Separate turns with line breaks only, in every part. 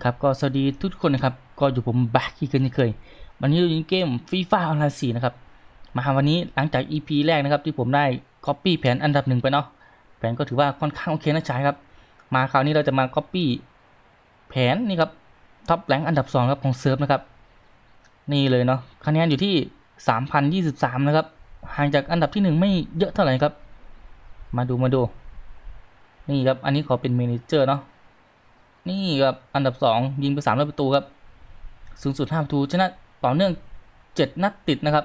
ครับก็สวัสดีทุกคนนะครับ ก็อยู่ผมบ็กอีกเช่นเคย วันนี้เราอยู่ในเกมฟีฟ่าออนไลน์สี่นะครับ มาวันนี้หลังจาก EP แรกนะครับ ที่ผมได้ Copy แผนอันดับหนึ่งไปเนาะแผนก็ถือว่าค่อนข้างโอเคนะชายครับ มาคราวนี้เราจะมา Copy แผนนี่ครับท็อปแรงอันดับ2ครับของเซิร์ฟนะครับนี่เลยเนาะคะแนนอยู่ที่ 3,023 นะครับห่างจากอันดับที่ 1 ไม่เยอะเท่าไหร่ครับ มาดูมาดู นี่ครับ อันนี้ขอเป็นเมเนเจอร์เนาะ นี่ครับอันดับ 2 ยิงไป3ประตูครับสูงสุด5ประตูชนะต่อเนื่อง 7 นัดติดนะครับ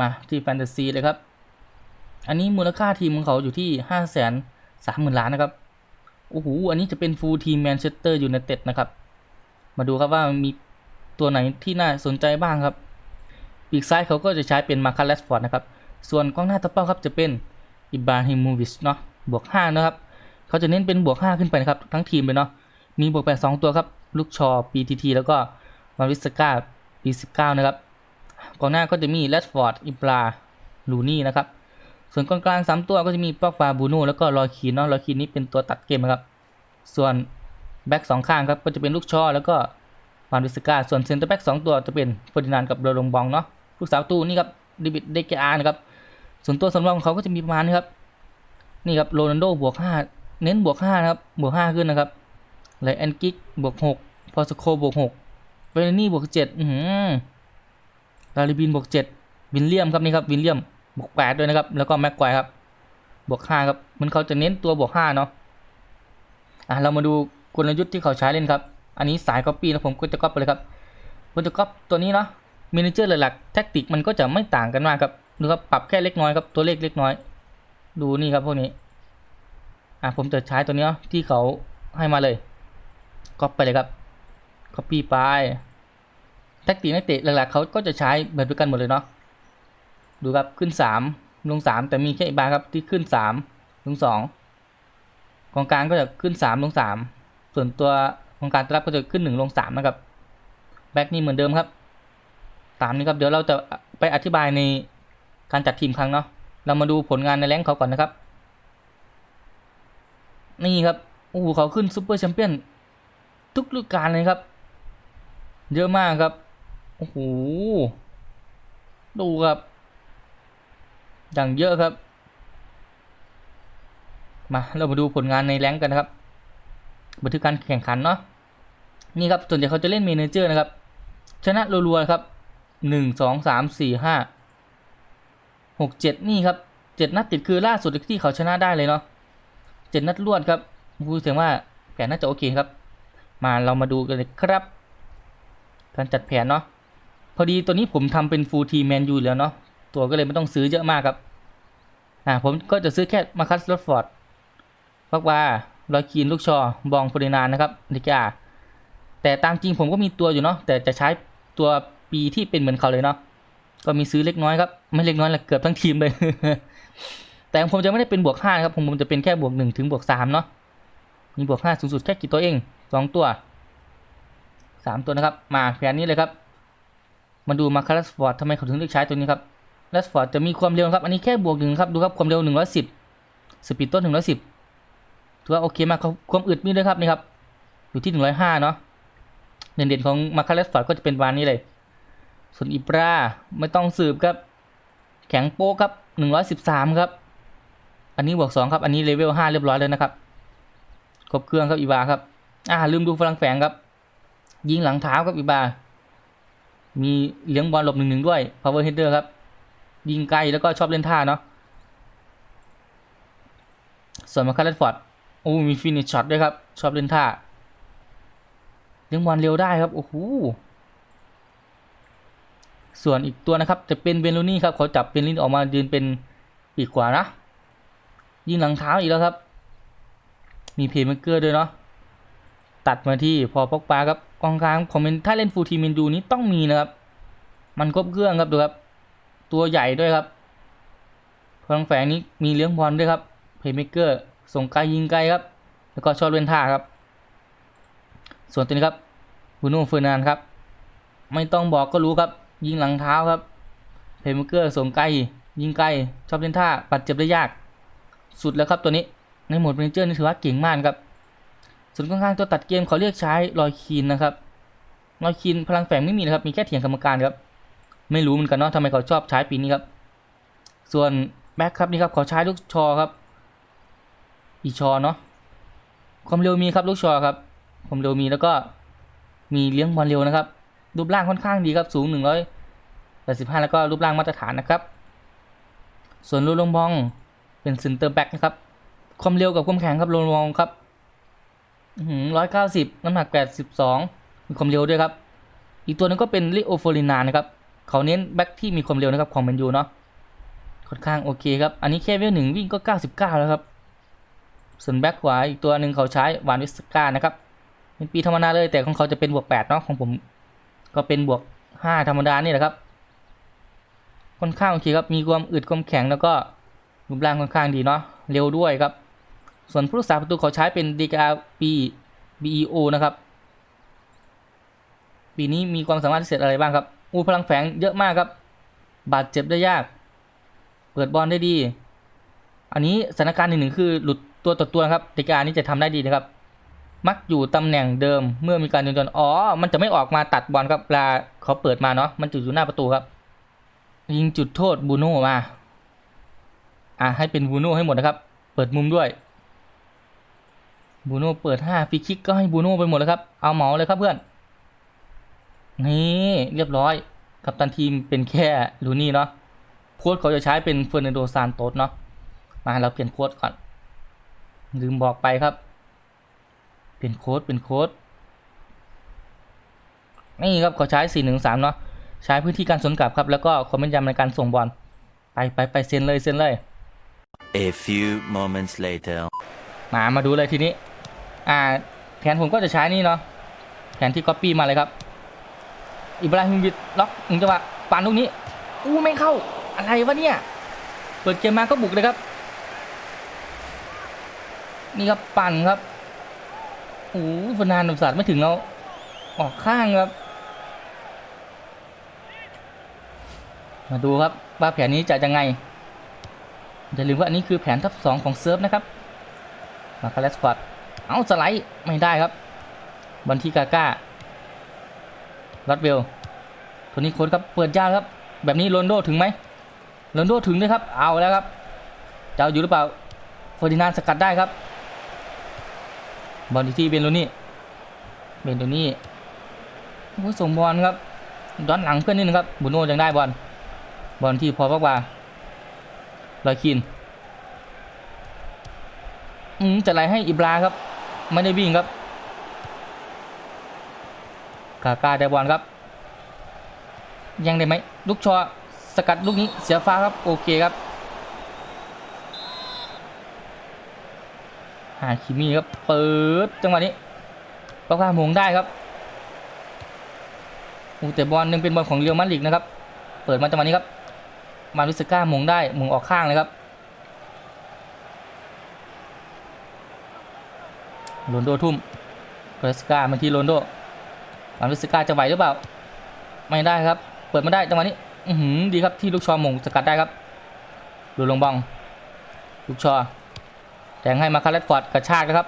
มาที่แฟนตาซีเลยครับ อันนี้มูลค่าทีมของเขาอยู่ที่ 5 3 0 0 0 0ล้านนะครับโอ้โหอันนี้จะเป็นฟูลทีมแมนเชสเตอร์ยูไนเต็ดนะครับ มาดูครับว่ามีตัวไหนที่น่าสนใจบ้างครับ ปีกซ้ายเขาก็จะใช้เป็นมาคาเลสฟอร์ดนะครับ ส่วนกองหน้าตัวเป้าครับจะเป็นอิบราฮิโมวิชเนาะบวก 5 นะครับ เขาจะเน้นเป็นบวก 5 ขึ้นไปนะครับ ทั้งทีมเลยเนาะ มีบวก 8 2 ตัวครับ ลูกชอ PTT แล้วก็มาริสกา P19 นะครับกองหน้าก็จะมีแรดฟอร์ดอิบราลูนี่นะครับ ส่วนกองกลาง 3 ตัวก็จะมีปอกฟาบูโน่แล้วก็ลอยคีนเนาะลอยคีนนี้เป็นตัวตัดเกมนะครับ ส่วนแบ็กสองข้างครับก็จะเป็นลูกชอแล้วก็มาริสกาส่วนเซนเตอร์แบ็กสองตัวจะเป็นเฟอร์ดินานกับโรลงบองเนาะลูกสาวตู้นี่ครับดิบิดเดกอาร์นะครับ ส่วนตัวสำรองของเขาก็จะมีประมาณนี้ครับ นี่ครับโรนัลโดบวก5 เน้นบวก5นะครับ บวก 5 ขึ้นนะครับไลแอนกิกบวก 6 พอสโคบวก6เวลนี่บวก 7 อือหือลาลิบินบวก 7 วินเลียมครับนี่ครับ วินเลียมบวก 8 ด้วยนะครับ แล้วก็แม็กควายครับ บวก 5 ครับ มันเขาจะเน้นตัวบวก 5 เนาะอะเรามาดูกลยุทธ์ที่เขาใช้เล่นครับ อันนี้สาย Copy นะผมก็จะก๊อปไปเลยครับผมจะก๊อปตัวนี้เนาะเมนเจอร์หลักๆแท็กติกมันก็จะไม่ต่างกันมากครับดูครับปรับแค่เล็กน้อยครับตัวเลขเล็กน้อย ดูนี่ครับพวกนี้ อะผมจะใช้ตัวนี้ที่เขาให้มาเลยก๊อปไปเลยครับ copy ไปแท็กตินักเตะหลักๆเขาก็จะใช้แบบเดียวกันหมดเลยเนาะดูครับขึ้น 3 ลง 3 แต่มีแค่อีกบาครับที่ขึ้น 3 ลง 2 กองกลางก็จะขึ้น 3 ลง 3 ส่วนตัวกองกลางตัวรับก็จะขึ้น 1 ลง 3 นะครับแบ็กนี่เหมือนเดิมครับ ตามนี้ครับเดี๋ยวเราจะไปอธิบายในการจัดทีมครั้งเนาะเรามาดูผลงานในแรงเขาก่อนนะครับ นี่ครับโอ้โหเขาขึ้นซูเปอร์แชมเปี้ยนทุกฤดูกาลเลยครับ เยอะมากครับโอ้โหดูครับอย่างเยอะครับ มาเรามาดูผลงานในแรงกันนะครับบันทึกการแข่งขันเนาะนี่ครับส่วนใหญ่เขาจะเล่นเมเนเจอร์นะครับ ชนะรัวๆครับหนึ่งสองสามสี่ห้าหกเจ็ดนี่ครับเจ็ดนัดติดคือล่าสุดที่เขาชนะได้เลยเนาะ เจ็ดนัดรวดครับพูดถึงว่าแผนน่าจะโอเคครับ มาเรามาดูกันเลยครับ การจัดแผนเนาะพอดีตัวนี้ผมทำเป็นฟูลทีแมนยูแล้วเนาะตัวก็เลยไม่ต้องซื้อเยอะมากครับอ่าผมก็จะซื้อแค่มาคัสลอตฟอร์ดพักว่าลอยคีนลูกชอบองโฟเดนานนะครับนิกาแต่ตามจริงผมก็มีตัวอยู่เนาะแต่จะใช้ตัวปีที่เป็นเหมือนเขาเลยเนาะก็มีซื้อเล็กน้อยครับ ไม่เล็กน้อยละเกือบทั้งทีมเลย แต่ผมจะไม่ได้เป็นบวกห้าครับผมผมจะเป็นแค่บวกหนึ่งถึงบวกสามเนาะมีบวกห้าสูงสุดแค่กี่ตัวเองสองตัวสามตัวนะครับ มาแผนนี้เลยครับ มาดูมาคาร์สฟอร์ดทำไมเขาถึงเลือกใช้ตัวนี้ครับลัสฟอร์ดจะมีความเร็วครับอันนี้แค่บวกหนึ่งครับดูครับความเร็วหนึ่งร้อยสิบสปีดต้นหนึ่งร้อยสิบถือว่าโอเคมากความอึดมีด้วยครับนี่ครับอยู่ที่หนึ่งร้อยห้าเนาะเด่นๆของมาคาร์สฟอร์ดก็จะเป็นวานนี้เลย ส่วนอิบราไม่ต้องสืบครับ แข็งโป๊ครับหนึ่งร้อยสิบสามครับ อันนี้บวกสองครับ อันนี้เลเวลห้าเรียบร้อยเลยนะครับครบเครื่องครับอีบาครับ อ่าลืมดูพลังแฝงครับ ยิงหลังเท้าครับอีบา มีเลี้ยงบอลหลบหนึ่งหนึ่งด้วย power header ครับ ยิงไกลแล้วก็ชอบเล่นท่าเนาะ ส่วนมาคาร์ลฟอร์ดโอ้มีฟินิชช็อตด้วยครับ ชอบเล่นท่า เลี้ยงบอลเร็วได้ครับ โอ้โห ส่วนอีกตัวนะครับ จะเป็นเบนลูนี่ครับ เขาจับเป็นลินออกมายืนเป็นปีกขวานะ ยิงหลังเท้าอีกแล้วครับ มีเพย์เมเกอร์ด้วยเนาะตัดมาที่พอปอกปาครับกองกลางคอมเมนถ้าเล่นฟูลทีมเมนดูนี้ต้องมีนะครับ มันครบเครื่องครับดูครับ ตัวใหญ่ด้วยครับพลังแฝงนี้มีเลี้ยงบอลด้วยครับเพย์เมเกอร์ส่งไกลยิงไกลครับ แล้วก็ชอบเล่นท่าครับ ส่วนตัวนี้ครับบูโน่เฟอร์นานครับ ไม่ต้องบอกก็รู้ครับ ยิงหลังเท้าครับเพย์เมเกอร์ส่งไกลยิงไกลชอบเล่นท่าปัดเจ็บได้ยาก สุดแล้วครับตัวนี้ในโหมดเรนเจอร์นี่ถือว่าเก่งมากครับส่วนข้างๆตัวตัดเกมเขาเรียกใช้รอยคีนนะครับรอยคีนพลังแฝงไม่มีนะครับ มีแค่เถียงกรรมการครับ ไม่รู้เหมือนกันเนาะทำไมเขาชอบใช้ปีนี้ครับ ส่วนแบ็คครับนี่ครับเขาใช้ลูกชอครับ อีชอเนาะความเร็วมีครับลูกชอครับความเร็วมีแล้วก็มีเลี้ยงบอลเร็วนะครับ รูปร่างค่อนข้างดีครับสูงหนึ่งร้อยแปดสิบห้าแล้วก็รูปร่างมาตรฐานนะครับ ส่วนลูลงบอง เป็นเซนเตอร์แบ็กนะครับ ความเร็วกับความแข็งครับลูลงบองครับร้อยเก้าสิบน้ำหนักแปดสิบสองมีความเร็วด้วยครับ อีกตัวหนึงก็เป็นลิโอโฟลินานะครับ เขาเน้นแบ็กที่มีความเร็วนะครับของแมนยูเนาะ ค่อนข้างโอเคครับ อันนี้แค่เวลหนึ่งวิ่งก็เก้าสิบเก้าแล้วครับ ส่วนแบ็กขวาอีกตัวหนึ่งเขาใช้วานวิสกานะครับเป็นปีธรรมดาเลยแต่ของเขาจะเป็นบวกแปดเนาะของผมก็เป็นบวกห้าธรรมดานี่แหละครับ ค่อนข้างโอเคครับ มีความอึดความแข็งแล้วก็ รูปร่างค่อนข้างดีเนาะเร็วด้วยครับ ส่วนผู้รักษาประตูเขาใช้เป็นดีกาปี BEO นะครับปีนี้มีความสามารถพิเศษอะไรบ้างครับ อูพลังแฝงเยอะมากครับ บาดเจ็บได้ยาก เปิดบอลได้ดี อันนี้สถานการณ์หนึ่งคือหลุดตัวต่อตัวครับดีกานี้จะทำได้ดีนะครับ มักอยู่ตำแหน่งเดิมเมื่อมีการโยนบอลอ๋อ มันจะไม่ออกมาตัดบอลครับเวลาเขาเปิดมาเนาะ มันจุดอยู่หน้าประตูครับ ยิงจุดโทษบูโน่มา อะให้เป็นบูโน่ให้หมดนะครับ เปิดมุมด้วยบูโน่เปิดห้าฟรีคิกก็ให้บูโน่ไปหมดเลยครับ เอาเหมาเลยครับเพื่อน นี่เรียบร้อย กับตันทีมเป็นแค่ลูนี่เนาะ โค้ดเขาจะใช้เป็นเฟอร์นันโดซานโตสเนาะ มาเราเปลี่ยนโค้ดก่อน ลืมบอกไปครับ เปลี่ยนโค้ดเป็นโค้ด นี่ครับเขาใช้4-1-3เนาะ ใช้พื้นที่การสวนกลับครับ แล้วก็ความแม่นยำในการส่งบอล ไปไปไปเซ็นเลยเซ็นเลย
A few moments later.
มามาดูเลยทีนี้ อ่า แผนผมก็จะใช้นี่เนาะ แผนที่ก๊อปปี้มาเลยครับ อิบราฮิมวิดล็อกมึงจังหวะปานลูกนี้ อู้ไม่เข้า อะไรวะเนี่ย เปิดเกมมาก็บุกเลยครับ นี่ครับปั่นครับโอ้ฟนานอุตสาห์ไม่ถึงแล้วออกข้างครับ มาดูครับว่าแผนนี้จะยังไง อย่าลืมว่าอันนี้คือแผนทับสองของเซิร์ฟนะครับ มาคาเลสควอดเอาสไลด์ไม่ได้ครับบอลที่กาก้าลัดเวลตัวนี้โค้ดครับเปิดยากครับ แบบนี้โรนโดถึงไหมโรนโดถึงด้วยครับ เอาแล้วครับจะเอาอยู่หรือเปล่าเฟอร์ดินานด์สกัดได้ครับ บอลที่เบนโลนี่ เบนโลนี่โอ้ส่งบอลครับย้อนหลังเพื่อนนิดนึงครับบุโน่ยังได้บอล บอลที่พอพักว่า ลอยคินอืมจะไหลให้อิบราครับ ไม่ได้วิ่งครับกากาได้บอลครับ ยังได้ไหมลูกชอสกัดลูกนี้เสียฟ้าครับ โอเคครับหาคิมี่ครับเปิดจังหวะนี้ปากกาหมงได้ครับอูแต่บอลยังเป็นบอลของเรียวมาดริดนะครับ เปิดมาจังหวะนี้ครับ มาริสก้าหมงได้หมงออกข้างเลยครับโรนโดทุ่มเปรสก้ามาที่โรนโดมาริสก้าจะไหวหรือเปล่า ไม่ได้ครับ เปิดมาได้จังหวะนี้อือหือดีครับที่ลูกชอหมงสกัดได้ครับดูลงบอง ลูกชอแทงให้มาคาร์ลตฟอร์ดกระชากนะครับ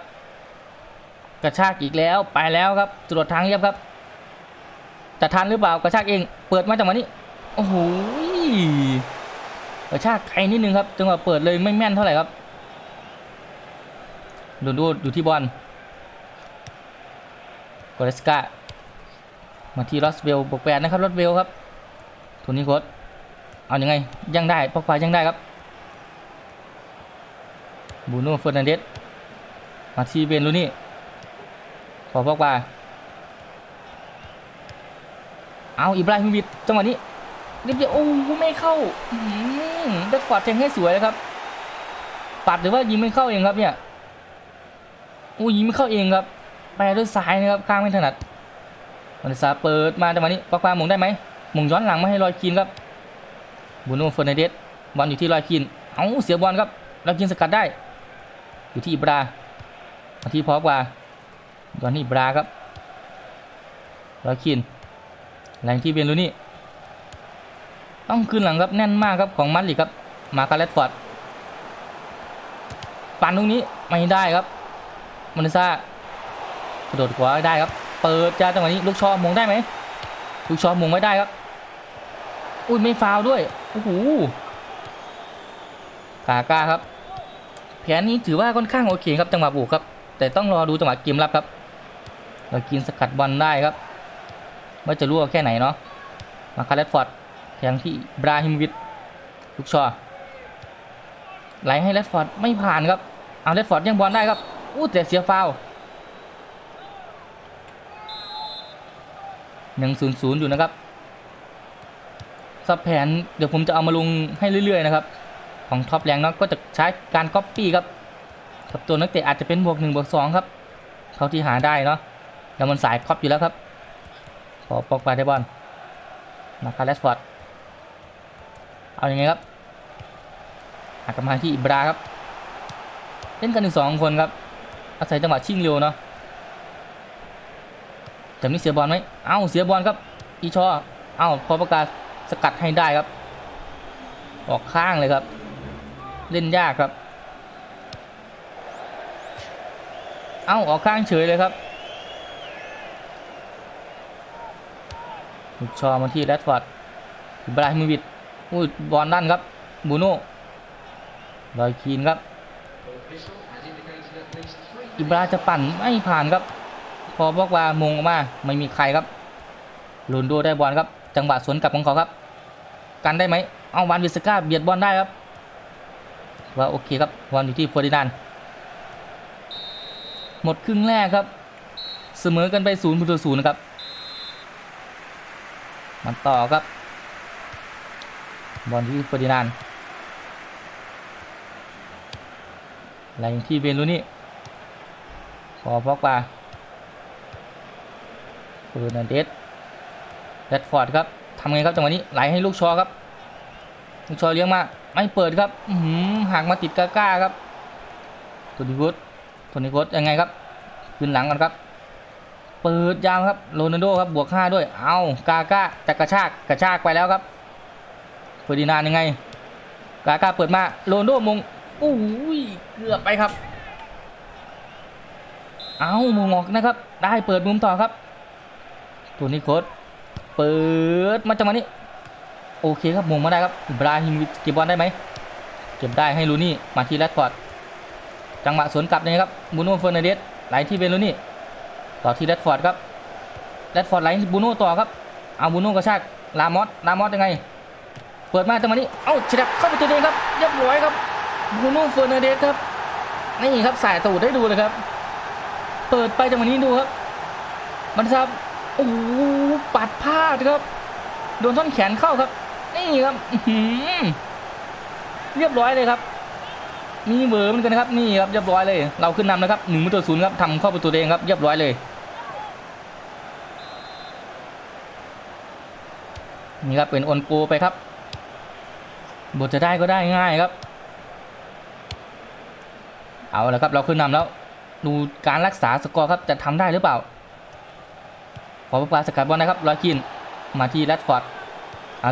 กระชากอีกแล้วไปแล้วครับตรวจทางเรียบครับจะทันหรือเปล่ากระชากเอง เปิดมาจังหวะนี้โอ้โห ระชากไกลนิดนึงครับจังหวะเปิดเลยไม่แม่นเท่าไหร่ครับโรนโดอยู่ที่บอลกอเรสกามาที่ลอสเวลบวกแปดนะครับลอสเวลครับโทนี่โคดเอาอยัางไงยังได้ปอกควายังได้ครับบูโน่เฟอร์นันเดสมาที่เบนลูนี่พอปอกควาเอาอิบราฮิมวิดจังหวะนี้เรียบร้อยโอ้ไม่เข้า อืมแบ็คฟอร์ดแทงให้สวยเลยครับ ปัดหรือว่ายิงไม่เข้าเองครับเนี่ยโอ้ยิงไม่เข้าเองครับไปด้วยซ้ายนะครับข้างไม่ถนัดมันซาเปิดมาจังหวะนี้ปากปาหมงได้ไหมหมงย้อนหลังมาให้ลอยคีนครับบูโน่เฟอร์นันเดสบอลอยู่ที่ลอยคีนเอาเสียบอลครับลอยคีนสกัดได้ อยู่ที่อิบรามาที่พอกว่าย้อนที่อิบราครับลอยคีนแรงที่เบียนลูนี่ ต้องขึ้นหลังครับแน่นมากครับของมัดลิครับ มาคาเลตฟอร์ดปันตรงนี้ไม่ได้ครับมันซาระโดดขวาได้ครับ เปิดจ้าจังหวะนี้ลูกชอมงได้ไหมลูกชอมงไม่ได้ครับ อุ้ยไม่ฟาวด้วยโอ้โหกาก้าครับแผนนี้ถือว่าค่อนข้างโอเคครับจังหวะบุกครับ แต่ต้องรอดูจังหวะเกมรับครับ เรากินสกัดบอลได้ครับ ว่าจะรั่วแค่ไหนเนาะมาคาร์เลตฟอร์ด แทงที่บราฮิมวิชลูกชอไหลให้เลดฟอร์ดไม่ผ่านครับ เอาเลดฟอร์ดยังบอลได้ครับ อู้แต่เสียฟาวหนึ่งศูนย์ศูนย์อยู่นะครับสับแผนเดี๋ยวผมจะเอามาลงให้เรื่อย ๆ นะครับ ของท็อปแรงเนาะก็จะใช้การก๊อปปี้ครับกับตัวนักเตะอาจจะเป็นบวกหนึ่งบวกสองครับเท่าที่หาได้เนาะแล้วมันสายครอบอยู่แล้วครับ ขอปอกไปได้บอลมาคาร์เลสฟอร์ด เอาอยัางไงครับหักลับมาที่อิบราครับ เล่นกันถึงสองคนครับ อาศัยจังหวะชิงเร็วเนาะแต่นี่เสียบอลไหมเอ้าเสียบอลครับ อีชอเอ้าพอประกาศสกัดให้ได้ครับ ออกข้างเลยครับ เล่นยากครับ เอ้าออกข้างเฉยเลยครับชอมาที่แรดฟอร์ดอิบราฮิโมวิช อุ้ยบอลด้านครับบูโน่ลอยคีนครับ อิบราจะปั่นไม่ผ่านครับ พอบอกว่ามงออกมาไม่มีใครครับลุนโดได้บอลครับ จังหวะสวนกลับของเขาครับ กันได้ไหมเอาวันวิสก้าเบียดบอลได้ครับ ว่าโอเคครับบอลอยู่ที่เฟอร์ดินานหมดครึ่งแรกครับ เสมอกันไปศูนย์ประตูศูนย์นะครับ มันต่อครับ บอลที่เฟอร์ดินานไหลที่เบนลูนี่พอพอกว่าเฟอร์นันเดสแรดฟอร์ดครับทำไงครับจังหวะนี้ไหลให้ลูกชอครับ ลูกชอเลี้ยงมาไม่เปิดครับอื้อหือห่างมาติดกาก้าครับโทนี่โคสโทนี่โคสยังไงครับขึ้นหลังกันครับ เปิดยาวครับโรนัลโดครับบวกห้าด้วย เอากาก้าจะกระชากกระชากไปแล้วครับ เฟอร์ดินานด์ยังไงกาก้าเปิดมาโรนโดมงอุ้ยเกือบไปครับ เอามุงออกนะครับ ได้เปิดมุมต่อครับตัวนี้โค้ดเปิดมาจังหวะนี้โอเคครับมงมาได้ครับบราฮิมเก็บบอลได้ไหมเก็บได้ให้ลูนี่มาที่แรดฟอร์ดจังหวะสวนกลับนี่ครับบูโน่เฟอร์นันเดสไหลที่เบนลูนี่ต่อที่แรดฟอร์ดครับแรดฟอร์ดไหลบูโน่ต่อครับเอาบูโน่กระชากลามอสลามอสยังไง ปิดมาจังหวะนี้ เอ้าฉียบเข้าไปตัวเองครับเรียบร้อยครับบูโน่เฟอร์นันเดสครับนี่ครับสายตูดได้ดูเลยครับ เปิดไปจังหวะนี้ดูครับมันซับโอ้โหปัดพลาดครับ โดนท่อนแขนเข้าครับ นี่ครับอืเรียบร้อยเลยครับ มีเบอร์เหมือนกันนะครับ นี่ครับเรียบร้อยเลย เราขึ้นนำนะครับหนึ่งประตูศูนย์ครับทำเข้าประตูเองครับ เรียบร้อยเลย นี่ครับเป็นโอนโกไปครับ บทจะได้ก็ได้ง่ายครับ เอาละครับเราขึ้นนำแล้ว ดูการรักษาสกอร์ครับจะทำได้หรือเปล่า ขอประกาศสกัดบอลนะครับลอยกินมาที่แรดฟอร์ด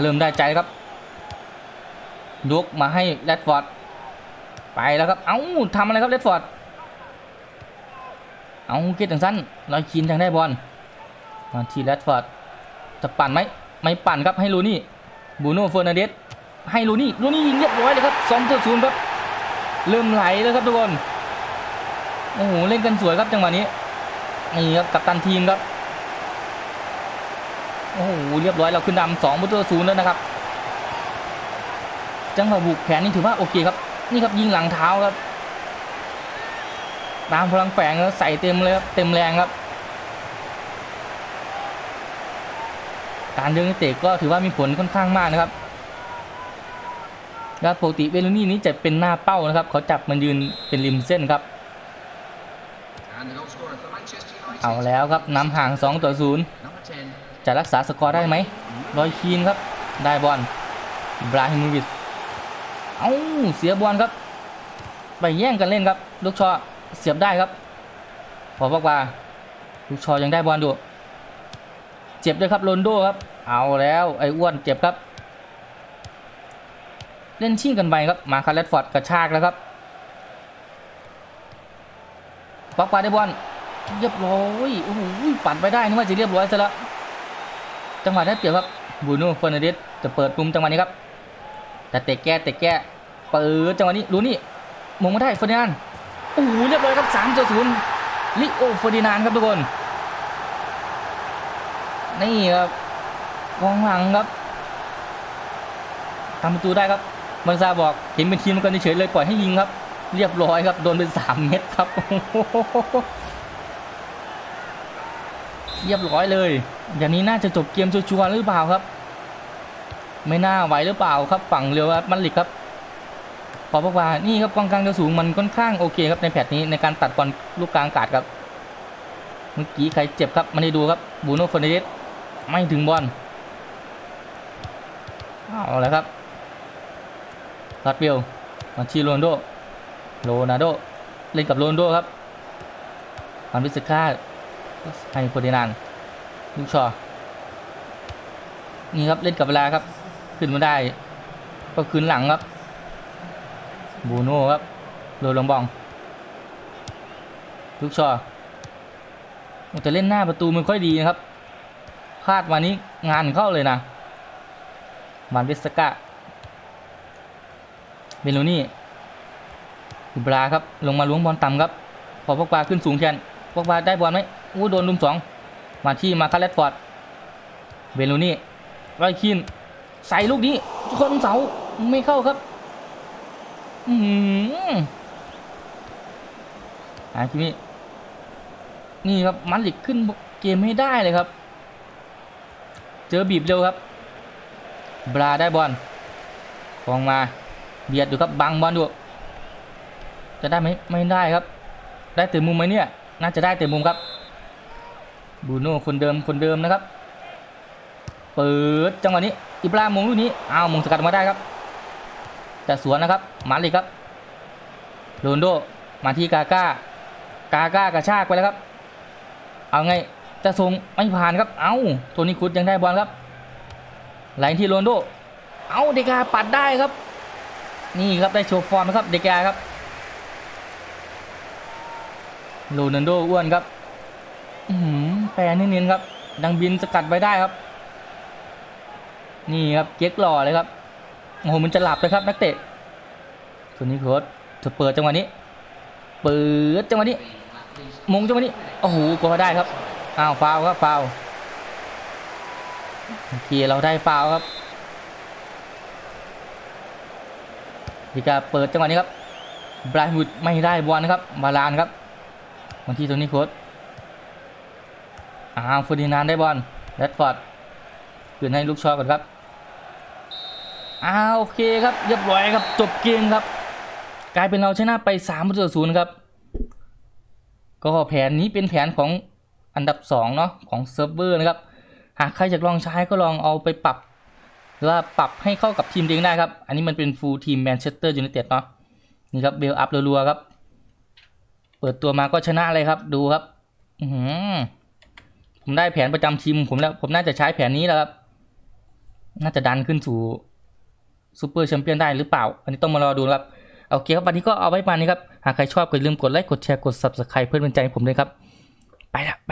เริ่มได้ใจครับยกมาให้แรดฟอร์ดไปแล้วครับ เอ้าทำอะไรครับแรดฟอร์ดเอาเกตจังสั้นลอยคินทางได้บอลมาที่แรดฟอร์ดจะปั่นไหมไม่ปั่นครับให้ลูนี่บูโน่เฟอร์นันเดส ให้ลูนี่ลูนี่ยิงเรียบร้อยเลยครับสองต่อศูนย์ครับเริ่มไหลแล้วครับทุกคนโอ้โหเล่นกันสวยครับจังหวะนี้นี่ครับกับตันทีมครับโอ้โหเรียบร้อยเราขึ้นนำสองประตูศูนย์แล้วนะครับ จังหวะบุกแผนนี่ถือว่าโอเคครับ นี่ครับยิงหลังเท้าครับตามพลังแฝงแล้วใส่เต็มเลยครับเต็มแรงครับ การเดินนักเตะก็ถือว่ามีผลค่อนข้างมากนะครับ แล้วปกติเวลูนี่นี้จะเป็นหน้าเป้านะครับ เขาจับมันยืนเป็นริมเส้นครับ เอาแล้วครับนำห่าง 2 ต่อ 0 จะรักษาสกอร์ได้ไหมรอยคีนครับ ได้บอลบราฮิโมวิชเอ้าเสียบอลครับ ไปแย่งกันเล่นครับ ลูกชอเสียบได้ครับ พอบอกว่าลูกชอยังได้บอลดู เจ็บด้วยครับโรนโดครับ เอาแล้วไอ้อ้วนเจ็บครับ เล่นชิ่งกันไปครับ มาคาร์เลตฟอร์ดกระชากแล้วครับป๊อกปาได้บอลเรียบร้อยโอ้โหปัดไปได้นึกว่าจะเรียบร้อยซะแล้วจังหวะได้เปรียบครับบูน่เฟอร์นันเดสจะเปิดมุมจังหวะนี้ครับ แต่เตะแก้เตะแก้เปิดจังหวะนี้รู้นี่มงไม่ได้เฟอร์ดินานโอ้โหเรียบร้อยครับสามต่อศูนย์ลิโอเฟอร์ดินานครับทุกคนนี่ครับกองหลังครับทำประตูได้ครับ บางซาบอกเห็นเป็นทีมกันเฉยเลยปล่อยให้ยิงครับ เรียบร้อยครับโดนเป็นสามเม็ดครับเรียบร้อยเลย อย่างนี้น่าจะจบเกมชัวร์หรือเปล่าครับ ไม่น่าไหวหรือเปล่าครับ ฝั่งเรือว่ามันหลิกครับพอบอกว่านี่ครับกองกลางตัวสูงมันค่อนข้างโอเคครับในแพทนี้ในการตัดบอลลูกกลางอากาศครับ เมื่อกี้ใครเจ็บครับมาได้ดูครับบูโน่เฟอร์นันเดสไม่ถึงบอลเอาแล้วครับ รัดเบลมาที่โรนโดโรนัลโดเล่นกับโรนโดครับอันวิสก้าให้โคเดนานลูกชอนี่ครับเล่นกับเวลาครับ ขึ้นมาได้ ก็คืนหลังครับบูโน่ครับโรลองบอง ลูกชอแต่เล่นหน้าประตูมันค่อยดีนะครับพลาดวันนี้งานเข้าเลยนะมานเวสกะ เบลูนี่อุบราครับลงมาล้วงบอลต่ำครับ พอพวกปาขึ้นสูงแทนพวกปาได้บอลไหมอู้โดนลุมสองมาที่มาคาเลตฟอร์ดเบลูนี่ไรคินใส่ลูกนี้ชนเสาไม่เข้าครับ อืมอ่าคิมินี่ครับมันหลิกขึ้นเกมไม่ได้เลยครับ เจอบีบเร็วครับ บราได้บอลฟองมา เบียดดูครับบังบอลดูจะได้ไหมไม่ได้ครับ ได้เต็มมุมไหมเนี่ย น่าจะได้เต็มมุมครับบูโน่คนเดิมคนเดิมนะครับ เปิดจังหวะนี้อิบรามงลูกนี้อ้าวมงสกัดมาได้ครับแต่สวนนะครับมาลิกครับโรนโดมาที่กาก้ากาก้ากระชากไปแล้วครับ เอาไงจะส่งไม่ผ่านครับ เอาโทนี่คุดยังได้บอลครับไหลที่โรนโด เอาเดกาปัดได้ครับ นี่ครับได้โชว์ฟอร์มครับเดกาครับโรนัลโดอ้วนครับแปรเนียนๆครับ ดังบินสกัดไว้ได้ครับ นี่ครับเก๊กหล่อเลยครับโอ้โหมันจะหลับเลยครับนักเตะโทนี่คุดจะเปิดจังหวะนี้ เปิดจังหวะนี้มงจังหวะนี้โอ้โหกดได้ครับอ้าวฟาวครับฟาวล์โอเคเราได้ฟาวครับ ดีกาเปิดจังหวะนี้ครับบราฮิมุดไม่ได้บอลนะครับบาลานครับมาที่ตัวนี้โค้ดอ้าวฟูดินานได้บอลแรดฟอร์ดคืนให้ลูกชอก่อนครับอ้าวโอเคครับเรียบร้อยครับจบเกมครับ กลายเป็นเราชนะไป3ประตูศูนย์ครับ ก็แผนนี้เป็นแผนของอันดับ2เนาะของเซิร์ฟเวอร์นะครับ หากใครอยากลองใช้ก็ลองเอาไปปรับ หรือว่าปรับให้เข้ากับทีมเองได้ครับ อันนี้มันเป็นฟูลทีมแมนเชสเตอร์ยูไนเต็ดเนาะนี่ครับเบลอัพรัวๆครับ เปิดตัวมาก็ชนะเลยครับ ดูครับอืผมได้แผนประจำทีมผมแล้ว ผมน่าจะใช้แผนนี้แล้วครับ น่าจะดันขึ้นสู่ซูเปอร์แชมเปี้ยนได้หรือเปล่า อันนี้ต้องมารอดูครับโอเคครับวันนี้ก็เอาไว้ประมาณนี้ครับ หากใครชอบก็อย่าลืมกดไลค์กดแชร์กด subscribe เพื่อเป็นใจผมด้วยครับ ไปละไป